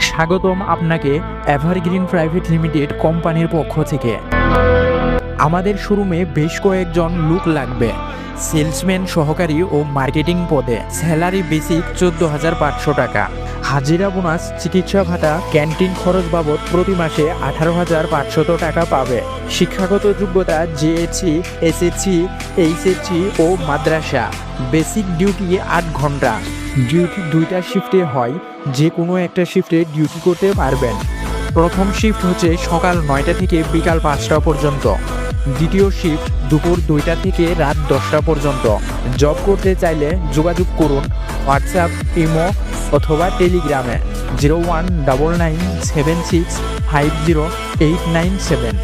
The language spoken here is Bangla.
স্বাগতম আপনাকে এভারগ্রিন প্রাইভেট লিমিটেড কোম্পানির পক্ষ থেকে। আমাদের শোরুমে বেশ কয়েকজন লোক লাগবে। সেলসম্যান সহকারী ও মার্কেটিং পদে। স্যালারি বেসিক চোদ্দ হাজার পাঁচশো টাকা। হাজিরা বোনাস, চিকিৎসা ভাতা, ক্যান্টিন খরচ বাবদ প্রতি মাসে আঠারো হাজার পাঁচশত টাকা পাবে। শিক্ষাগত যোগ্যতা জেএসসি এসএসসি এইচএসসি ও মাদ্রাসা। বেসিক ডিউটি আট ঘণ্টা। ডিউটি দুইটা শিফটে হয় যে কোনো একটা শিফটে ডিউটি করতে পারবেন। প্রথম শিফট হচ্ছে সকাল নয়টা থেকে বিকাল পাঁচটা পর্যন্ত। দ্বিতীয় শিফট দুপুর দুইটা থেকে রাত দশটা পর্যন্ত। জব করতে চাইলে যোগাযোগ করুন হোয়াটসঅ্যাপ ইমো অথবা টেলিগ্রামে zero one double nine seven six five zero eight nine seven